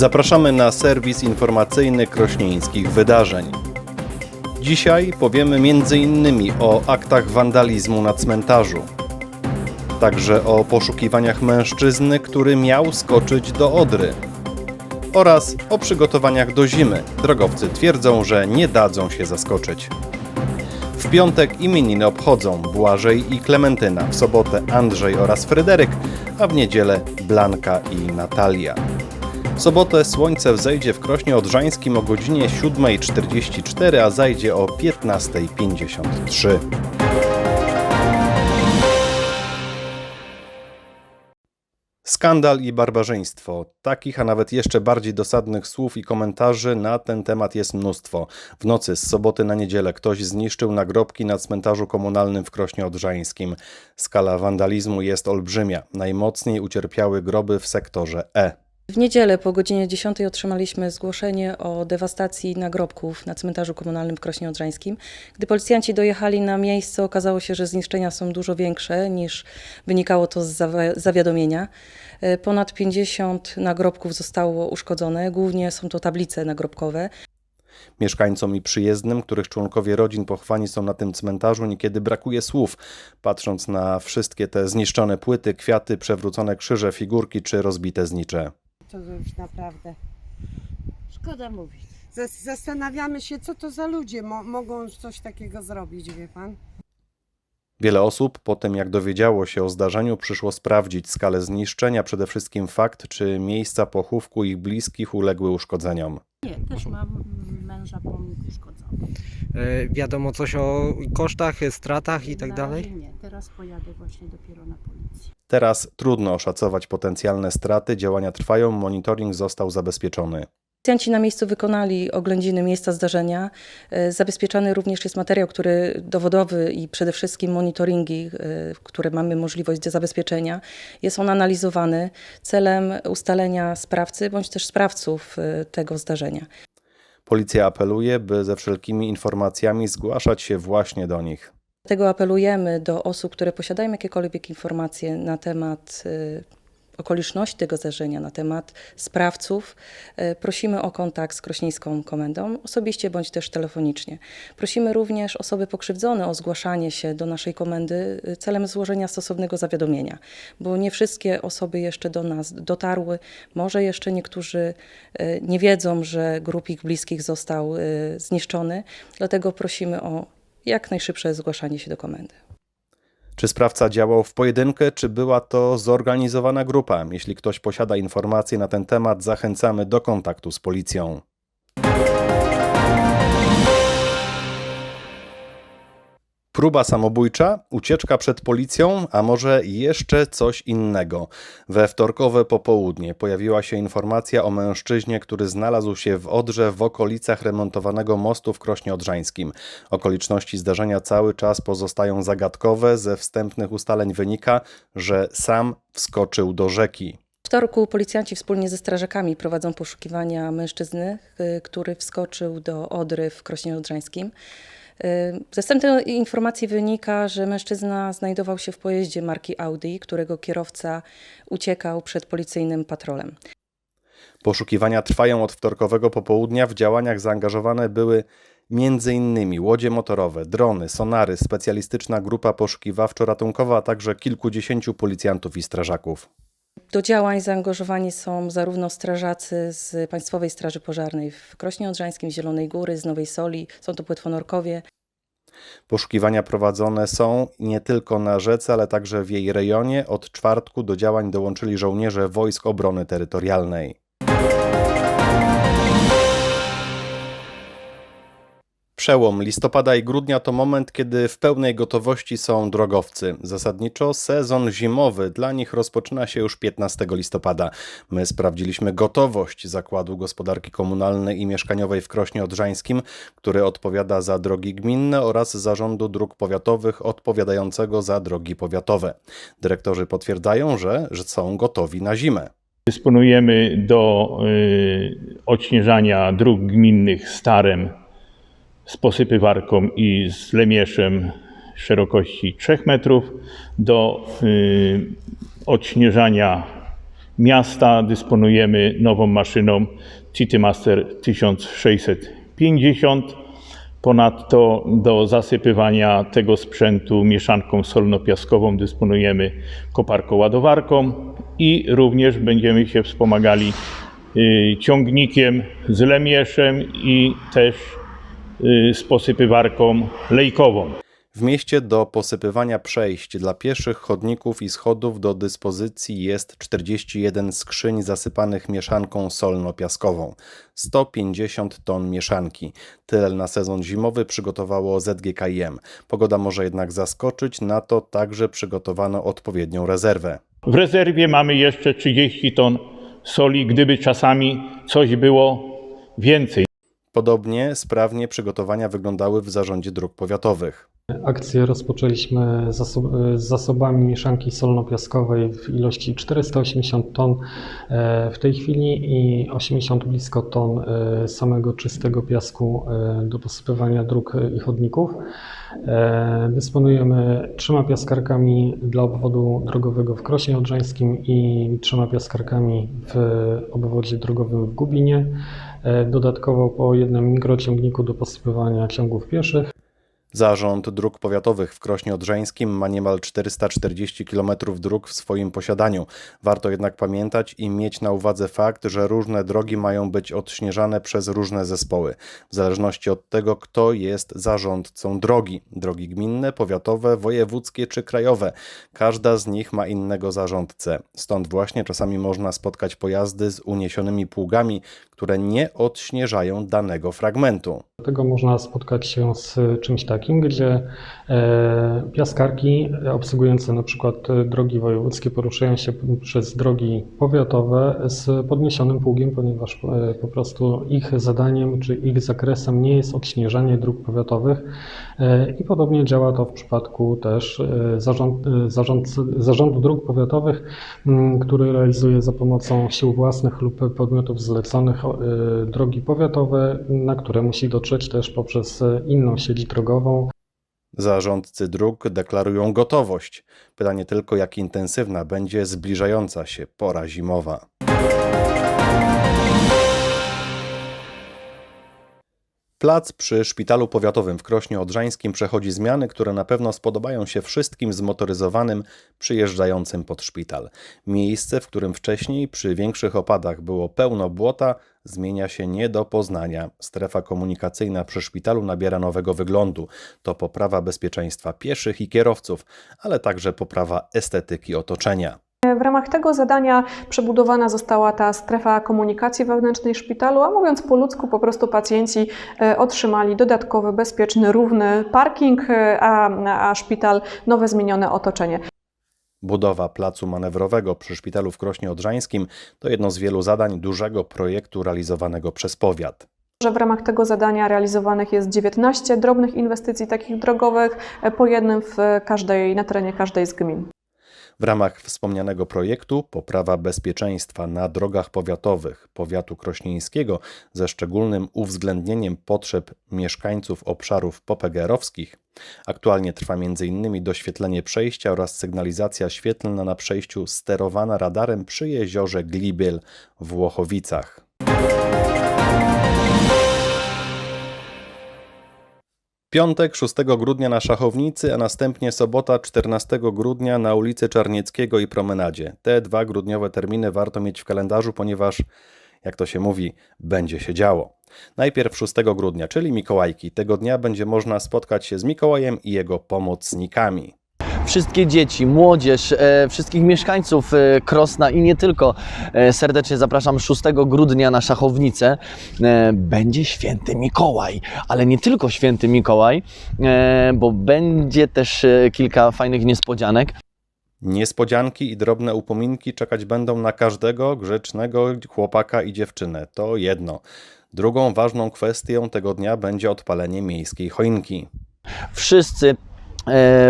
Zapraszamy na serwis informacyjny krośnieńskich wydarzeń. Dzisiaj powiemy m.in. o aktach wandalizmu na cmentarzu. Także o poszukiwaniach mężczyzny, który miał skoczyć do Odry. Oraz o przygotowaniach do zimy. Drogowcy twierdzą, że nie dadzą się zaskoczyć. W piątek imieniny obchodzą Błażej i Klementyna, w sobotę Andrzej oraz Fryderyk, a w niedzielę Blanka i Natalia. W sobotę słońce wzejdzie w Krośnie Odrzańskim o godzinie 7.44, a zajdzie o 15.53. Skandal i barbarzyństwo. Takich, a nawet jeszcze bardziej dosadnych słów i komentarzy na ten temat jest mnóstwo. W nocy z soboty na niedzielę ktoś zniszczył nagrobki na cmentarzu komunalnym w Krośnie Odrzańskim. Skala wandalizmu jest olbrzymia. Najmocniej ucierpiały groby w sektorze E. W niedzielę po godzinie 10 otrzymaliśmy zgłoszenie o dewastacji nagrobków na cmentarzu komunalnym w Krośnie Odrzańskim. Gdy policjanci dojechali na miejsce, okazało się, że zniszczenia są dużo większe niż wynikało to z zawiadomienia. E, Ponad 50 nagrobków zostało uszkodzone, głównie są to tablice nagrobkowe. Mieszkańcom i przyjezdnym, których członkowie rodzin pochwani są na tym cmentarzu, niekiedy brakuje słów, patrząc na wszystkie te zniszczone płyty, kwiaty, przewrócone krzyże, figurki czy rozbite znicze. To już naprawdę. Szkoda mówić. Zas- Zastanawiamy się, co to za ludzie mo- mogą coś takiego zrobić, wie pan? Wiele osób po tym, jak dowiedziało się o zdarzeniu, przyszło sprawdzić skalę zniszczenia, przede wszystkim fakt, czy miejsca pochówku ich bliskich uległy uszkodzeniom. Nie, też mam męża pomnik uszkodzony. E, Wiadomo coś o kosztach, stratach i tak Na dalej? Nie, teraz pojadę właśnie dopiero na policję. Teraz trudno oszacować potencjalne straty, działania trwają, monitoring został zabezpieczony. Policjanci na miejscu wykonali oględziny miejsca zdarzenia. E, Zabezpieczany również jest materiał, który dowodowy i przede wszystkim monitoringi, e, które mamy możliwość do zabezpieczenia. Jest on analizowany celem ustalenia sprawcy bądź też sprawców e, tego zdarzenia. Policja apeluje, by ze wszelkimi informacjami zgłaszać się właśnie do nich. Dlatego apelujemy do osób, które posiadają jakiekolwiek informacje na temat okoliczności tego zdarzenia, na temat sprawców. Y, Prosimy o kontakt z Krośnieńską Komendą, osobiście bądź też telefonicznie. Prosimy również osoby pokrzywdzone o zgłaszanie się do naszej komendy y, celem złożenia stosownego zawiadomienia, bo nie wszystkie osoby jeszcze do nas dotarły. Może jeszcze niektórzy y, nie wiedzą, że grup ich bliskich został zniszczony, dlatego prosimy o jak najszybsze zgłaszanie się do komendy. Czy sprawca działał w pojedynkę, czy była to zorganizowana grupa? Jeśli ktoś posiada informacje na ten temat, zachęcamy do kontaktu z policją. Próba samobójcza, ucieczka przed policją, a może jeszcze coś innego. We wtorkowe popołudnie pojawiła się informacja o mężczyźnie, który znalazł się w Odrze w okolicach remontowanego mostu w Krośnie Odrzańskim. Okoliczności zdarzenia cały czas pozostają zagadkowe. Ze wstępnych ustaleń wynika, że sam wskoczył do rzeki. W wtorku policjanci wspólnie ze strażakami prowadzą poszukiwania mężczyzny, y, który wskoczył do Odry w Krośnie Odrzańskim. Y, Ze wstępnej informacji wynika, że mężczyzna znajdował się w pojeździe marki Audi, którego kierowca uciekał przed policyjnym patrolem. Poszukiwania trwają od wtorkowego popołudnia. W działaniach zaangażowane były m.in. łodzie motorowe, drony, sonary, specjalistyczna grupa poszukiwawczo-ratunkowa, a także kilkudziesięciu policjantów i strażaków. Do działań zaangażowani są zarówno strażacy z Państwowej Straży Pożarnej w Krośnie Odrzańskim, Zielonej Góry, z Nowej Soli, są to płetwonorkowie, Poszukiwania prowadzone są nie tylko na rzece, ale także w jej rejonie. Od czwartku do działań dołączyli żołnierze Wojsk Obrony Terytorialnej. Przełom listopada i grudnia to moment, kiedy w pełnej gotowości są drogowcy. Zasadniczo sezon zimowy dla nich rozpoczyna się już 15 listopada. My sprawdziliśmy gotowość Zakładu Gospodarki Komunalnej i Mieszkaniowej w Krośnie Odrzańskim, który odpowiada za drogi gminne oraz Zarządu Dróg Powiatowych odpowiadającego za drogi powiatowe. Dyrektorzy potwierdzają, że, że są gotowi na zimę. Dysponujemy do y, odśnieżania dróg gminnych Starem z posypywarką i z lemieszem szerokości 3 metrów, do y, odśnieżania miasta dysponujemy nową maszyną Citymaster 1650. Ponadto do zasypywania tego sprzętu mieszanką solno-piaskową dysponujemy koparką-ładowarką i również będziemy się wspomagali y, ciągnikiem z lemieszem i też z posypywarką lejkową. W mieście do posypywania przejść dla pieszych, chodników i schodów do dyspozycji jest 41 skrzyń zasypanych mieszanką solno-piaskową. 150 ton mieszanki. Tyle na sezon zimowy przygotowało ZGKiM. Pogoda może jednak zaskoczyć, na to także przygotowano odpowiednią rezerwę. W rezerwie mamy jeszcze 30 ton soli, gdyby czasami coś było więcej. Podobnie sprawnie przygotowania wyglądały w zarządzie dróg powiatowych. Akcję rozpoczęliśmy z zasobami mieszanki solno-piaskowej w ilości 480 ton e, w tej chwili i 80 blisko ton e, samego czystego piasku e, do posypywania dróg i chodników. Dysponujemy trzema piaskarkami dla obwodu drogowego w Krośnie Odrzańskim i trzema piaskarkami w obwodzie drogowym w Gubinie. E, Dodatkowo po jednym mikrociągniku do posypywania ciągów pieszych. Zarząd Dróg Powiatowych w Krośnie Odrzańskim ma niemal 440 km dróg w swoim posiadaniu. Warto jednak pamiętać i mieć na uwadze fakt, że różne drogi mają być odśnieżane przez różne zespoły, w zależności od tego, kto jest zarządcą drogi. Drogi gminne, powiatowe, wojewódzkie czy krajowe. Każda z nich ma innego zarządcę. Stąd właśnie czasami można spotkać pojazdy z uniesionymi pługami, które nie odśnieżają danego fragmentu. Dlatego można spotkać się z czymś takim, gdzie e, piaskarki obsługujące na przykład drogi wojewódzkie poruszają się przez drogi powiatowe z podniesionym pługiem, ponieważ e, po prostu ich zadaniem czy ich zakresem nie jest odśnieżanie dróg powiatowych i podobnie działa to w przypadku też e, zarząd, e, zarząd, zarządu dróg powiatowych, który realizuje za pomocą sił własnych lub podmiotów zleconych e, drogi powiatowe, na które musi dotrzeć też poprzez e, inną sieć drogową. Zarządcy dróg deklarują gotowość. Pytanie tylko, jak intensywna będzie zbliżająca się pora zimowa. Plac przy Szpitalu Powiatowym w Krośnie Odrzańskim przechodzi zmiany, które na pewno spodobają się wszystkim zmotoryzowanym przyjeżdżającym pod szpital. Miejsce, w którym wcześniej przy większych opadach było pełno błota, zmienia się nie do poznania. Strefa komunikacyjna przy szpitalu nabiera nowego wyglądu. To poprawa bezpieczeństwa pieszych i kierowców, ale także poprawa estetyki otoczenia. W ramach tego zadania przebudowana została ta strefa komunikacji wewnętrznej szpitalu, a mówiąc po ludzku, po prostu pacjenci e, otrzymali dodatkowy, bezpieczny, równy parking, e, a, a szpital nowe, zmienione otoczenie. Budowa placu manewrowego przy szpitalu w Krośnie Odrzańskim to jedno z wielu zadań dużego projektu realizowanego przez powiat. Że w ramach tego zadania realizowanych jest 19 drobnych inwestycji takich drogowych, e, po jednym w każdej, na terenie każdej z gmin. W ramach wspomnianego projektu poprawa bezpieczeństwa na drogach powiatowych powiatu krośnieńskiego ze szczególnym uwzględnieniem potrzeb mieszkańców obszarów popegeerowskich aktualnie trwa m.in. doświetlenie przejścia oraz sygnalizacja świetlna na przejściu sterowana radarem przy jeziorze Glibiel w Włochowicach. Piątek 6 grudnia na Szachownicy, a następnie sobota 14 grudnia na ulicy Czarnieckiego i Promenadzie. Te dwa grudniowe terminy warto mieć w kalendarzu, ponieważ, jak to się mówi, będzie się działo. Najpierw 6 grudnia, czyli Mikołajki. Tego dnia będzie można spotkać się z Mikołajem i jego pomocnikami. Wszystkie dzieci, młodzież, e, wszystkich mieszkańców e, Krosna i nie tylko. E, serdecznie zapraszam 6 grudnia na Szachownicę. Będzie święty Mikołaj, ale nie tylko święty Mikołaj, bo będzie też kilka fajnych niespodzianek. Niespodzianki i drobne upominki czekać będą na każdego grzecznego chłopaka i dziewczynę. To jedno. Drugą ważną kwestią tego dnia będzie odpalenie miejskiej choinki. Wszyscy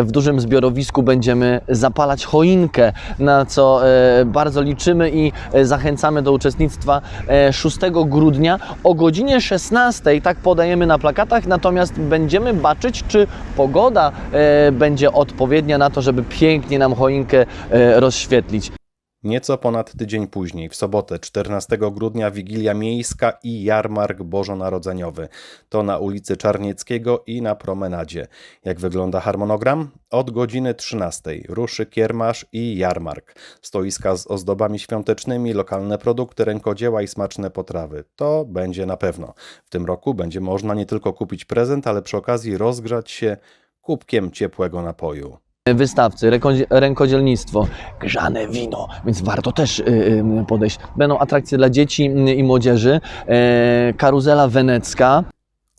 w dużym zbiorowisku będziemy zapalać choinkę, na co e, bardzo liczymy i e, zachęcamy do uczestnictwa e, 6 grudnia o godzinie 16, tak podajemy na plakatach, natomiast będziemy baczyć, czy pogoda e, będzie odpowiednia na to, żeby pięknie nam choinkę e, rozświetlić. Nieco ponad tydzień później, w sobotę 14 grudnia, Wigilia Miejska i Jarmark Bożonarodzeniowy. To na ulicy Czarnieckiego i na promenadzie. Jak wygląda harmonogram? Od godziny 13 ruszy kiermasz i jarmark. Stoiska z ozdobami świątecznymi, lokalne produkty, rękodzieła i smaczne potrawy. To będzie na pewno. W tym roku będzie można nie tylko kupić prezent, ale przy okazji rozgrzać się kubkiem ciepłego napoju. Wystawcy, rękodzie- rękodzielnictwo, grzane wino, więc warto też y, y, podejść. Będą atrakcje dla dzieci y, i młodzieży, e, karuzela wenecka,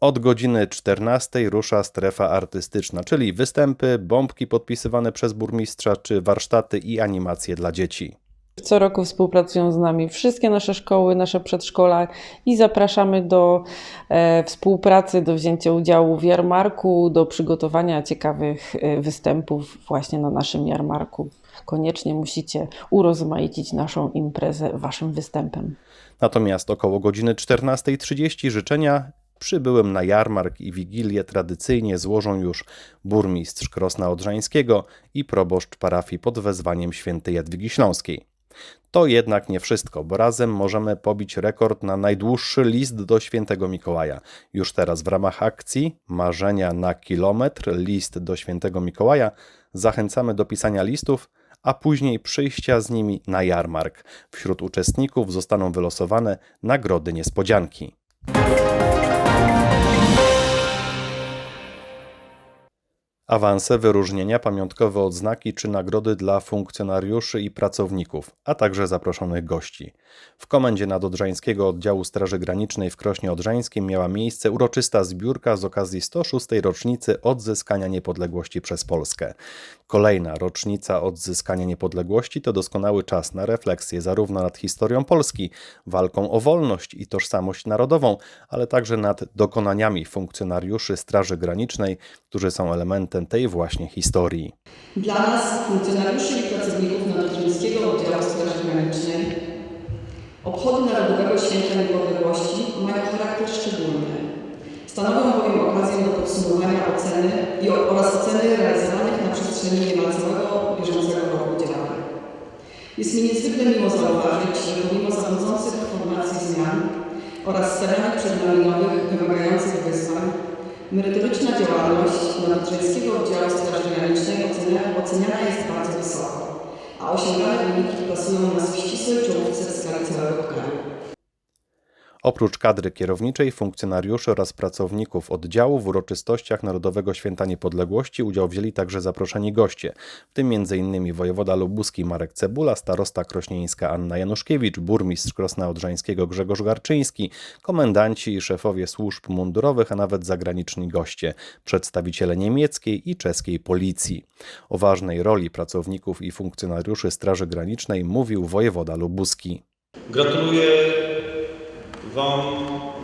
Od godziny 14 rusza strefa artystyczna, czyli występy, bombki podpisywane przez burmistrza, czy warsztaty i animacje dla dzieci. Co roku współpracują z nami wszystkie nasze szkoły, nasze przedszkola i zapraszamy do e, współpracy, do wzięcia udziału w jarmarku, do przygotowania ciekawych e, występów właśnie na naszym jarmarku. Koniecznie musicie urozmaicić naszą imprezę waszym występem. Natomiast około godziny 14.30 życzenia przybyłym na jarmark i wigilię tradycyjnie złożą już burmistrz Krosna Odrzańskiego i proboszcz parafii pod wezwaniem świętej Jadwigi Śląskiej. To jednak nie wszystko, bo razem możemy pobić rekord na najdłuższy list do świętego Mikołaja. Już teraz w ramach akcji Marzenia na kilometr list do świętego Mikołaja zachęcamy do pisania listów, a później przyjścia z nimi na jarmark. Wśród uczestników zostaną wylosowane nagrody niespodzianki. Awanse, wyróżnienia, pamiątkowe odznaki czy nagrody dla funkcjonariuszy i pracowników, a także zaproszonych gości. W komendzie nadodrzańskiego oddziału Straży Granicznej w Krośnie Odrzańskim miała miejsce uroczysta zbiórka z okazji 106. rocznicy odzyskania niepodległości przez Polskę. Kolejna rocznica odzyskania niepodległości to doskonały czas na refleksję zarówno nad historią Polski, walką o wolność i tożsamość narodową, ale także nad dokonaniami funkcjonariuszy Straży Granicznej, którzy są elementem tej właśnie historii. Dla nas, funkcjonariuszy i pracowników Nadodrzańskiego Oddziału Straży Granicznej, obchody Narodowego Święta Niepodległości mają charakter szczególny. Stanowią bowiem okazję do podsumowania oceny i oraz oceny realizowanych na przestrzeni niemal całego bieżącego roku działań. Jest mi niezwykle miło zauważyć, że pomimo zachodzących formacji zmian oraz stawianych przed nami wymagających wyzwań, Merytoryczna działalność Nadodrzańskiego Oddziału Straży Granicznej ocenia, oceniana jest bardzo wysoko, a osiągane wyniki plasują nas w ścisłej czołówce w skali całego kraju. Oprócz kadry kierowniczej, funkcjonariuszy oraz pracowników oddziału w uroczystościach Narodowego Święta Niepodległości udział wzięli także zaproszeni goście, w tym m.in. wojewoda lubuski Marek Cebula, starosta krośnieńska Anna Januszkiewicz, burmistrz Krosna Odrzańskiego Grzegorz Garczyński, komendanci i szefowie służb mundurowych, a nawet zagraniczni goście, przedstawiciele niemieckiej i czeskiej policji. O ważnej roli pracowników i funkcjonariuszy Straży Granicznej mówił wojewoda lubuski. Gratuluję Wam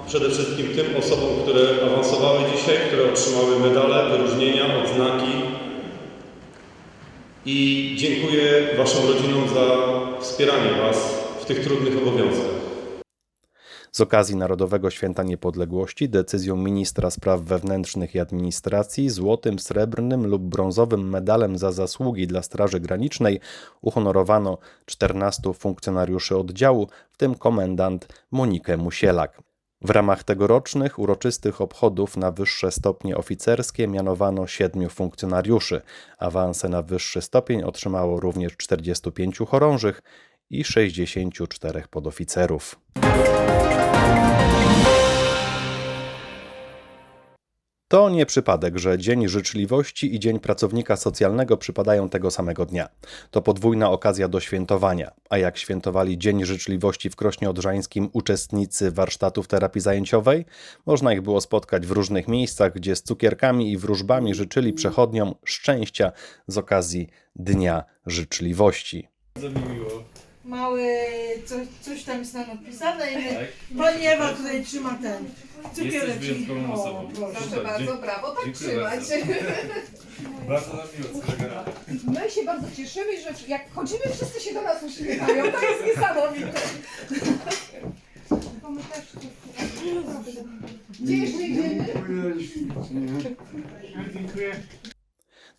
przede wszystkim tym osobom, które awansowały dzisiaj, które otrzymały medale, wyróżnienia, odznaki i dziękuję Waszym rodzinom za wspieranie Was w tych trudnych obowiązkach. Z okazji Narodowego Święta Niepodległości decyzją ministra spraw wewnętrznych i administracji złotym, srebrnym lub brązowym medalem za zasługi dla Straży Granicznej uhonorowano 14 funkcjonariuszy oddziału, w tym komendant Monikę Musielak. W ramach tegorocznych uroczystych obchodów na wyższe stopnie oficerskie mianowano siedmiu funkcjonariuszy. Awanse na wyższy stopień otrzymało również 45 chorążych i 64 podoficerów. To nie przypadek, że Dzień Życzliwości i Dzień Pracownika Socjalnego przypadają tego samego dnia. To podwójna okazja do świętowania. A jak świętowali Dzień Życzliwości w Krośnie Odrzańskim uczestnicy warsztatów terapii zajęciowej? Można ich było spotkać w różnych miejscach, gdzie z cukierkami i wróżbami życzyli przechodniom szczęścia z okazji Dnia Życzliwości. Mały, coś, coś tam jest tam napisane i my, pani Ewa tutaj trzyma ten cukierek. O, proszę bardzo, brawo, tak trzymać. Bardzo nam miło, My się bardzo cieszymy, że jak chodzimy, wszyscy się do nas uśmiechają. To jest niesamowite. Gdzie jeszcze idziemy? Dziękuję.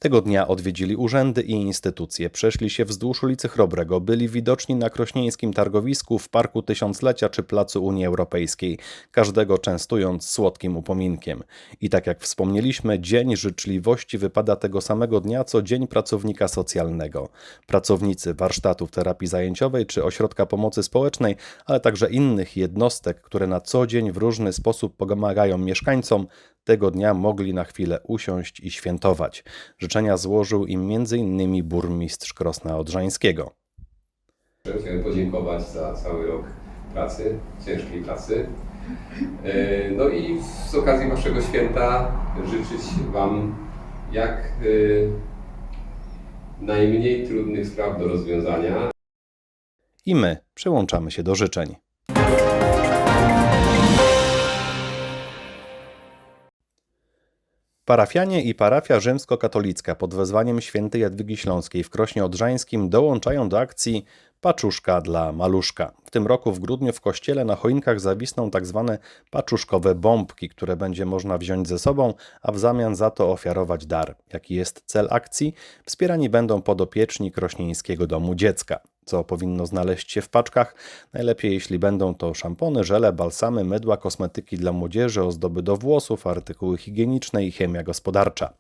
Tego dnia odwiedzili urzędy i instytucje, przeszli się wzdłuż ulicy Chrobrego, byli widoczni na krośnieńskim targowisku, w Parku Tysiąclecia czy Placu Unii Europejskiej, każdego częstując słodkim upominkiem. I tak jak wspomnieliśmy, Dzień Życzliwości wypada tego samego dnia co Dzień Pracownika Socjalnego. Pracownicy warsztatów terapii zajęciowej czy ośrodka pomocy społecznej, ale także innych jednostek, które na co dzień w różny sposób pomagają mieszkańcom, tego dnia mogli na chwilę usiąść i świętować. Życzenia złożył im m.in. burmistrz Krosna Odrzańskiego. Chciałem podziękować za cały rok pracy, ciężkiej pracy. E, No i z okazji Waszego święta życzyć Wam jak e, najmniej trudnych spraw do rozwiązania. I my przyłączamy się do życzeń. Parafianie i parafia rzymskokatolicka pod wezwaniem świętej Jadwigi Śląskiej w Krośnie Odrzańskim dołączają do akcji Paczuszka dla Maluszka. W tym roku w grudniu w kościele na choinkach zawisną tak zwane paczuszkowe bombki, które będzie można wziąć ze sobą, a w zamian za to ofiarować dar. Jaki jest cel akcji? Wspierani będą podopieczni Krośnieńskiego Domu Dziecka. Co powinno znaleźć się w paczkach? Najlepiej jeśli będą to szampony, żele, balsamy, mydła, kosmetyki dla młodzieży, ozdoby do włosów, artykuły higieniczne i chemia gospodarcza.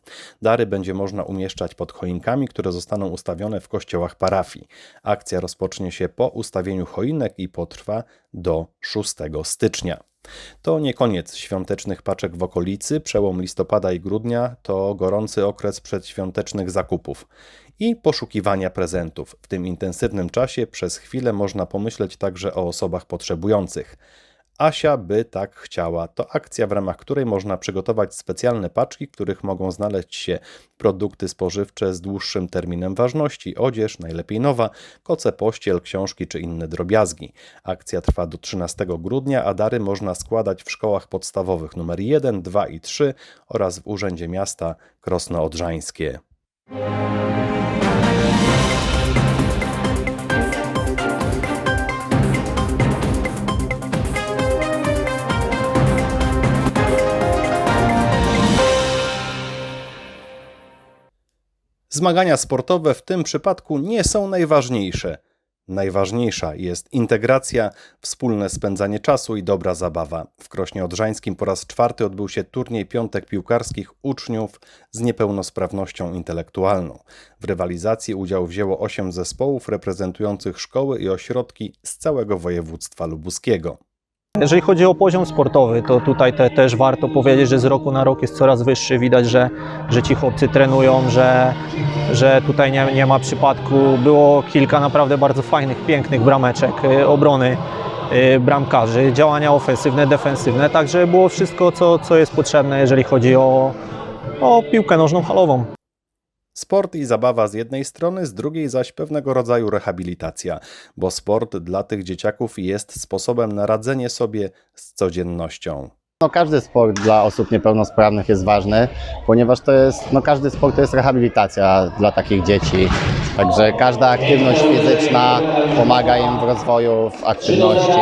Dary będzie można umieszczać pod choinkami, które zostaną ustawione w kościołach parafii. Akcja rozpocznie się po ustawieniu choinek i potrwa do 6 stycznia. To nie koniec świątecznych paczek w okolicy. Przełom listopada i grudnia to gorący okres przedświątecznych zakupów i poszukiwania prezentów. W tym intensywnym czasie przez chwilę można pomyśleć także o osobach potrzebujących. Asia by tak chciała. To akcja, w ramach której można przygotować specjalne paczki, w których mogą znaleźć się produkty spożywcze z dłuższym terminem ważności, odzież, najlepiej nowa, koce pościel, książki czy inne drobiazgi. Akcja trwa do 13 grudnia, a dary można składać w szkołach podstawowych nr 1, 2 i 3 oraz w Urzędzie Miasta Krosno Zmagania sportowe w tym przypadku nie są najważniejsze. Najważniejsza jest integracja, wspólne spędzanie czasu i dobra zabawa. W Krośnie Odrzańskim po raz czwarty odbył się turniej piątek piłkarskich uczniów z niepełnosprawnością intelektualną. W rywalizacji udział wzięło osiem zespołów reprezentujących szkoły i ośrodki z całego województwa lubuskiego. Jeżeli chodzi o poziom sportowy, to tutaj te, też warto powiedzieć, że z roku na rok jest coraz wyższy. Widać, że, że ci chłopcy trenują, że, że tutaj nie, nie ma przypadku. Było kilka naprawdę bardzo fajnych, pięknych brameczek, y, obrony y, bramkarzy, działania ofensywne, defensywne, także było wszystko, co, co jest potrzebne, jeżeli chodzi o, o piłkę nożną halową. Sport i zabawa z jednej strony, z drugiej zaś pewnego rodzaju rehabilitacja, bo sport dla tych dzieciaków jest sposobem na radzenie sobie z codziennością. No, każdy sport dla osób niepełnosprawnych jest ważny, ponieważ to jest, no, każdy sport to jest rehabilitacja dla takich dzieci. Także każda aktywność fizyczna pomaga im w rozwoju, w aktywności.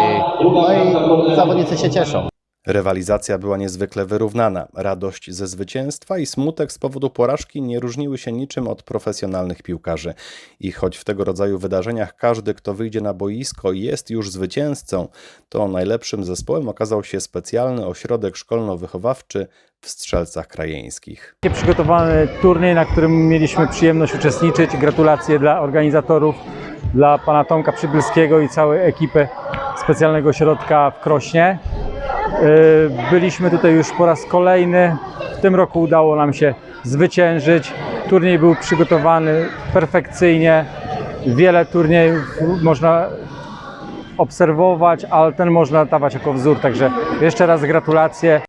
No i zawodnicy się cieszą. Rywalizacja była niezwykle wyrównana. Radość ze zwycięstwa i smutek z powodu porażki nie różniły się niczym od profesjonalnych piłkarzy. I choć w tego rodzaju wydarzeniach każdy, kto wyjdzie na boisko, jest już zwycięzcą, to najlepszym zespołem okazał się specjalny ośrodek szkolno-wychowawczy w Strzelcach Krajeńskich. Przygotowany turniej, na którym mieliśmy przyjemność uczestniczyć. Gratulacje dla organizatorów, dla pana Tomka Przybylskiego i całej ekipy specjalnego ośrodka w Krośnie. Yy, Byliśmy tutaj już po raz kolejny. W tym roku udało nam się zwyciężyć. Turniej był przygotowany perfekcyjnie. Wiele turniejów można obserwować, ale ten można dawać jako wzór. Także jeszcze raz gratulacje.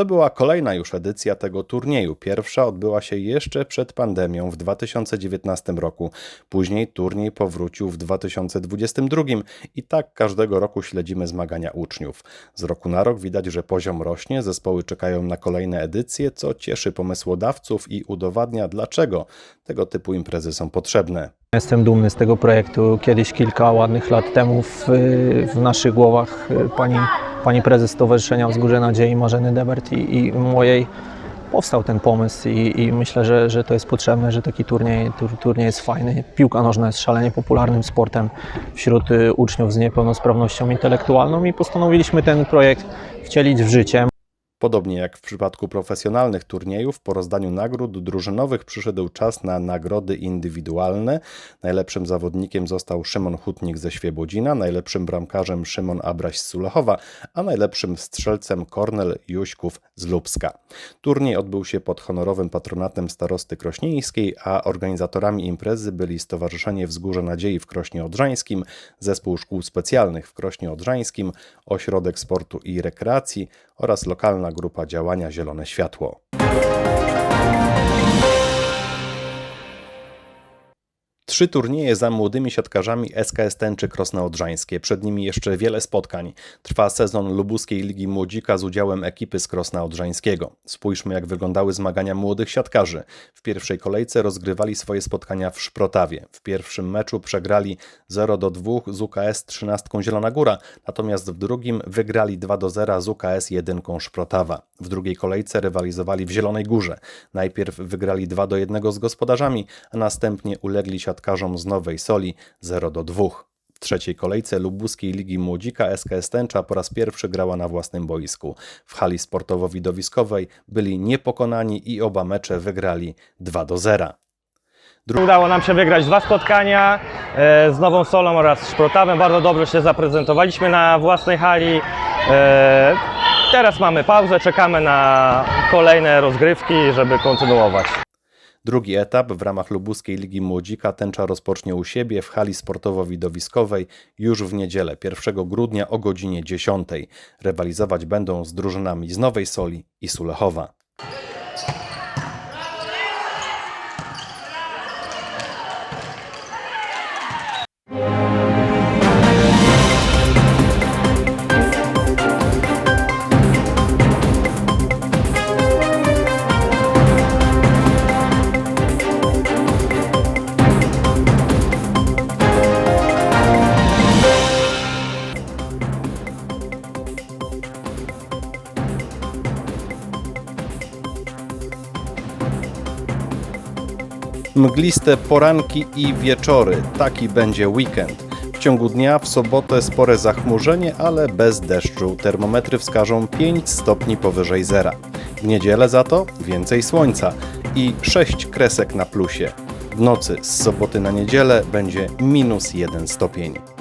To była kolejna już edycja tego turnieju. Pierwsza odbyła się jeszcze przed pandemią w 2019 roku. Później turniej powrócił w 2022 i tak każdego roku śledzimy zmagania uczniów. Z roku na rok widać, że poziom rośnie, zespoły czekają na kolejne edycje, co cieszy pomysłodawców i udowadnia, dlaczego tego typu imprezy są potrzebne. Jestem dumny z tego projektu. Kiedyś, kilka ładnych lat temu, w, w naszych głowach y, pani, pani prezes Stowarzyszenia Wzgórze Nadziei Marzeny Debert i, i mojej powstał ten pomysł i, i myślę, że, że to jest potrzebne, że taki turniej, tur, turniej jest fajny. Piłka nożna jest szalenie popularnym sportem wśród y, uczniów z niepełnosprawnością intelektualną i postanowiliśmy ten projekt wcielić w życie. Podobnie jak w przypadku profesjonalnych turniejów, po rozdaniu nagród drużynowych przyszedł czas na nagrody indywidualne. Najlepszym zawodnikiem został Szymon Hutnik ze Świebodzina, najlepszym bramkarzem Szymon Abraś z Sulechowa, a najlepszym strzelcem Kornel Juśków z Lubska. Turniej odbył się pod honorowym patronatem starosty krośnieńskiej, a organizatorami imprezy byli Stowarzyszenie Wzgórze Nadziei w Krośnie Odrzańskim, Zespół Szkół Specjalnych w Krośnie Odrzańskim, Ośrodek Sportu i Rekreacji oraz lokalna grupa działania Zielone Światło. Trzy turnieje za młodymi siatkarzami SKS Tęczy Krosna Odrzańskie. Przed nimi jeszcze wiele spotkań. Trwa sezon Lubuskiej Ligi Młodzika z udziałem ekipy z Krosna Odrzańskiego. Spójrzmy jak wyglądały zmagania młodych siatkarzy. W pierwszej kolejce rozgrywali swoje spotkania w Szprotawie. W pierwszym meczu przegrali 0 do 2 z UKS 13 Zielona Góra, natomiast w drugim wygrali 2 do 0 z UKS 1 Szprotawa. W drugiej kolejce rywalizowali w Zielonej Górze. Najpierw wygrali 2 do 1 z gospodarzami, a następnie ulegli siatkarzom z Nowej Soli 0 do 2. W trzeciej kolejce Lubuskiej Ligi Młodzika SKS Tęcza po raz pierwszy grała na własnym boisku. W hali sportowo-widowiskowej byli niepokonani i oba mecze wygrali 2 do 0. Udało nam się wygrać dwa spotkania e, z Nową Solą oraz Szprotawem. Bardzo dobrze się zaprezentowaliśmy na własnej hali. E, teraz mamy pauzę, czekamy na kolejne rozgrywki, żeby kontynuować. Drugi etap w ramach Lubuskiej Ligi Młodzika tęcza rozpocznie u siebie w hali sportowo-widowiskowej już w niedzielę 1 grudnia o godzinie 10. Rywalizować będą z drużynami z Nowej Soli i Sulechowa. Mgliste poranki i wieczory. Taki będzie weekend. W ciągu dnia w sobotę spore zachmurzenie, ale bez deszczu. Termometry wskażą 5 stopni powyżej zera. W niedzielę za to więcej słońca i 6 kresek na plusie. W nocy z soboty na niedzielę będzie minus 1 stopień.